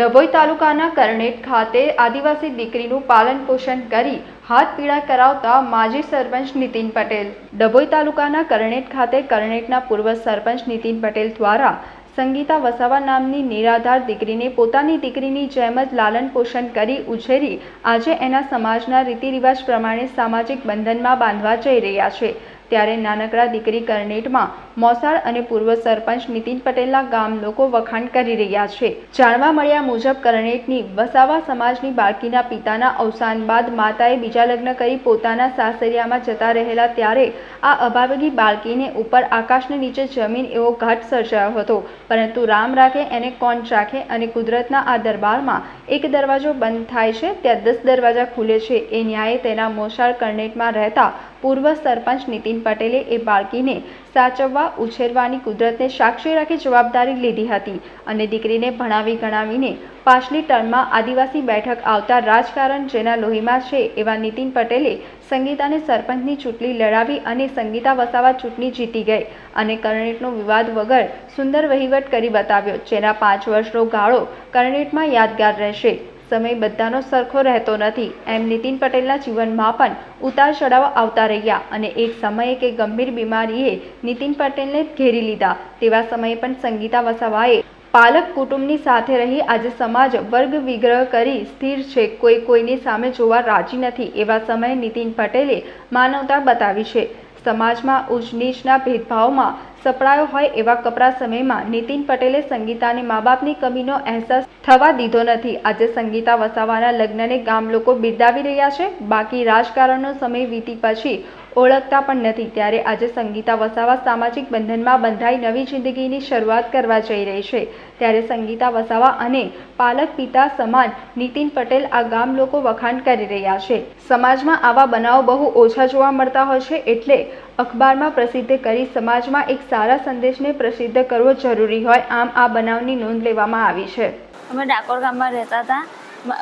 ડભોઈ તાલુકાના કરણેટ ખાતે આદિવાસી દીકરીનું પાલન પોષણ કરી હાથ પીળા કરાવતા માજી સરપંચ નીતિન પટેલ. ડભોઈ તાલુકાના કરણેટ ખાતે કરણેટના પૂર્વ સરપંચ નીતિન પટેલ દ્વારા સંગીતા વસાવા નામની નિરાધાર દીકરીને પોતાની દીકરીની જેમ જ લાલન પોષણ કરી ઉછેરી આજે એના સમાજના રીતિરિવાજ પ્રમાણે સામાજિક બંધનમાં બાંધવા જઈ રહ્યા છે. ત્યારે નાનકડા દીકરી કરનેટમાં મોસાળ અને પૂર્વ સરપંચ નીતિન પટેલના ગામ લોકો વખાણ કરી રહ્યા છે. જાણવા મળ્યા મુજબ કરનેટની વસાવા સમાજની બાળકીના પિતાના અવસાન બાદ માતાએ બીજા લગ્ન કરી પોતાના સાસરિયામાં જતા રહેલા ત્યારે આ અભાવગી બાળકીને ઉપર આકાશને નીચે જમીન એવો ઘાટ સર્જાયો હતો. પરંતુ રામ રાખે એને કોણ રાખે અને કુદરતના આ દરબારમાં એક દરવાજો બંધ થાય છે? ત્યાં દસ દરવાજા ખુલે છે. એ ન્યાયે તેના મોસાળ કરનેટમાં રહેતા પૂર્વ સરપંચ નીતિન પટેલે એ બાળકીને સાચવવા, ઉછેરવાની કુદરતને સાક્ષી રાખી જવાબદારી લીધી હતી અને દીકરીને ભણાવી ગણાવીને પાછલી ટર્મમાં આદિવાસી બેઠક આવતા રાજકારણ જેના લોહીમાં છે એવા નીતિન પટેલે સંગીતાને સરપંચની ચૂંટણી લડાવી અને સંગીતા વસાવા ચૂંટણી જીતી ગઈ અને કરણેટનો વિવાદ વગર સુંદર વહીવટ કરી બતાવ્યો, જેના પાંચ વર્ષનો ગાળો કરણેટમાં યાદગાર રહેશે. સમય બધાનો સરખો રહેતો નથી. એમ નીતિન પટેલના જીવનમાં પણ ઉતાર ચઢાવ આવતા રહ્યા અને એક સમયે કે ગંભીર બીમારીએ નીતિન પટેલને ઘેરી લીધા. તેવા સમયે પણ સંગીતા વસાવાએ પાલક કુટુંબની સાથે રહી આજે સમાજ વર્ગ વિગ્રહ કરી સ્થિર છે. કોઈ કોઈની સામે જોવા રાજી નથી એવા સમયે નીતિન પટેલે માનવતા બતાવી છે. સમાજમાં ઉચ્ચ નીચના ભેદભાવમાં સપડાયો હોય એવા કપરા સમયમાં નીતિન પટેલે સંગીતાને મા બાપની કમીનો અહેસાસ થવા દીધો નથી. આજે સંગીતા વસાવાના લગ્નને ગામ લોકો બિરદાવી રહ્યા છે. બાકી રાજકારણનો સમય વીતી પછી ઓળખતા પણ નથી. ત્યારે આજે સંગીતા વસાવા સામાજિક બંધનમાં બંધાઈ નવી જિંદગીની શરૂઆત કરવા જઈ રહી છે. ત્યારે સંગીતા વસાવા અને પાલક પિતા સમાન નીતિન પટેલ આ ગામ લોકો વખાણ કરી રહ્યા છે. સમાજમાં આવા બનાવો બહુ ઓછા જોવા મળતા હોય છે એટલે અખબારમાં પ્રસિદ્ધ કરી સમાજમાં એક સારા સંદેશને પ્રસિદ્ધ કરવો જરૂરી હોય, આમ આ બનાવની નોંધ લેવામાં આવી છે. અમે ડાકોર ગામમાં રહેતા હતા.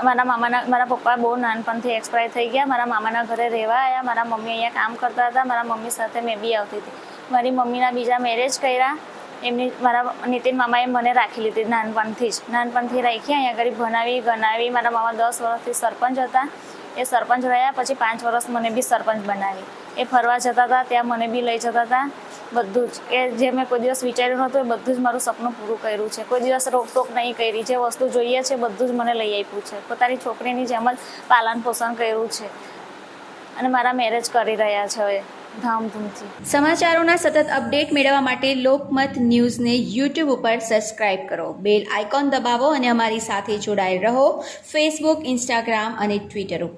મારા મામાના, મારા પપ્પા બહુ નાનપણથી એક્સપાયર થઈ ગયા. મારા મામાના ઘરે રહેવા આવ્યા મારા મમ્મી અહીંયા કામ કરતા હતા. મારા મમ્મી સાથે મેં બી આવતી હતી. મારી મમ્મીના બીજા મેરેજ કર્યા. એમની, મારા નીતિન મામાએ મને રાખી લીધી નાનપણથી જ. નાનપણથી રાખી, અહીંયા ઘરે ભણાવી, ગણાવી. મારા મામા દસ વર્ષથી સરપંચ હતા. એ સરપંચ રહ્યા, પછી પાંચ વર્ષ મને બી સરપંચ બનાવી. એ ફરવા જતા હતા, ત્યાં મને બી લઈ જતા હતા. બધું જ. કે જે મેં કોઈ દિવસ વિચાર્યું નહોતું, એ બધું જ મારું સપનું પૂરું કર્યું છે. કોઈ દિવસ રોકટોક નહીં કરી. જે વસ્તુ જોઈએ છે, બધું જ મને લઈ આપ્યું છે. પોતાની છોકરીની જેમ જ પાલન પોષણ કર્યું છે. અને મારા મેરેજ કરી રહ્યા છે હવે, ધામધૂમથી. સમાચારોના સતત અપડેટ મેળવવા માટે લોકમત ન્યૂઝને યુટ્યુબ ઉપર સબસ્ક્રાઇબ કરો. બેલ આઇકોન દબાવો અને અમારી સાથે જોડાયેલ રહો. ફેસબુક ઇન્સ્ટાગ્રામ અને ટ્વિટર ઉપર.